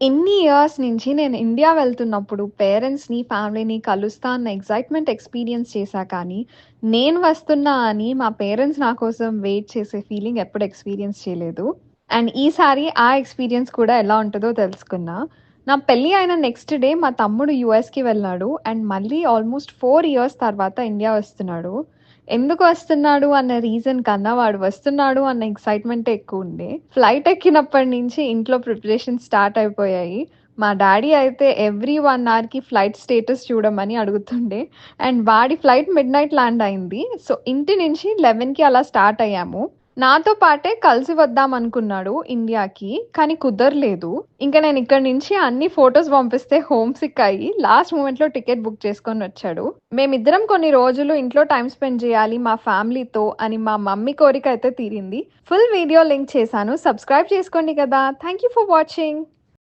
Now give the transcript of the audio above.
ఎన్ని ఇయర్స్ నుంచి నేను ఇండియా వెళ్తున్నప్పుడు పేరెంట్స్‌ని, ఫ్యామిలీని కలుస్తా అన్న ఎక్సైట్‌మెంట్ ఎక్స్‌పీరియన్స్ చేశా కానీ, నేను వస్తున్నా అని మా పేరెంట్స్ నా కోసం వెయిట్ చేసే ఫీలింగ్ ఎప్పుడు ఎక్స్‌పీరియన్స్ చేయలేదు. అండ్ ఈసారి ఆ ఎక్స్‌పీరియన్స్ కూడా ఎలా ఉంటుందో తెలుసుకున్నా. నా పెళ్ళి అయిన నెక్స్ట్ డే మా తమ్ముడు యుఎస్కి వెళ్ళాడు. అండ్ మళ్ళీ ఆల్మోస్ట్ ఫోర్ ఇయర్స్ తర్వాత ఇండియా వస్తున్నాడు. ఎందుకు వస్తున్నాడు అన్న రీజన్ కన్నా వాడు వస్తున్నాడు అన్న ఎక్సైట్‌మెంటే ఎక్కువుండే. ఫ్లైట్ ఎక్కినప్పటి నుంచి ఇంట్లో ప్రిపరేషన్ స్టార్ట్ అయిపోయాయి. మా డాడీ అయితే ఎవ్రీ వన్ అవర్‌కి ఫ్లైట్ స్టేటస్ చూడమని అడుగుతుండే. అండ్ వాడి ఫ్లైట్ మిడ్ నైట్ ల్యాండ్ అయింది. సో ఇంటి నుంచి 11కి అలా స్టార్ట్ అయ్యాము. నాతో పాటే కలిసి వద్దాం అనుకున్నాడు ఇండియాకి. కానీ కుదరలేదు. ఇంక నేను ఇక్కడి నుంచి అన్ని ఫొటోస్ పంపిస్తే హోమ్ సిక్ అయ్యి లాస్ట్ మొమెంట్‌లో టికెట్ బుక్ చేసుకొని వచ్చాడు. మేమిద్దరం కొన్ని రోజులు ఇంట్లో టైం స్పెండ్ చేయాలి మా ఫ్యామిలీతో అని మా మమ్మీ కోరిక అయితే తీరింది. ఫుల్ వీడియో లింక్ చేశాను. సబ్స్క్రైబ్ చేసుకోండి కదా! Thank you for watching.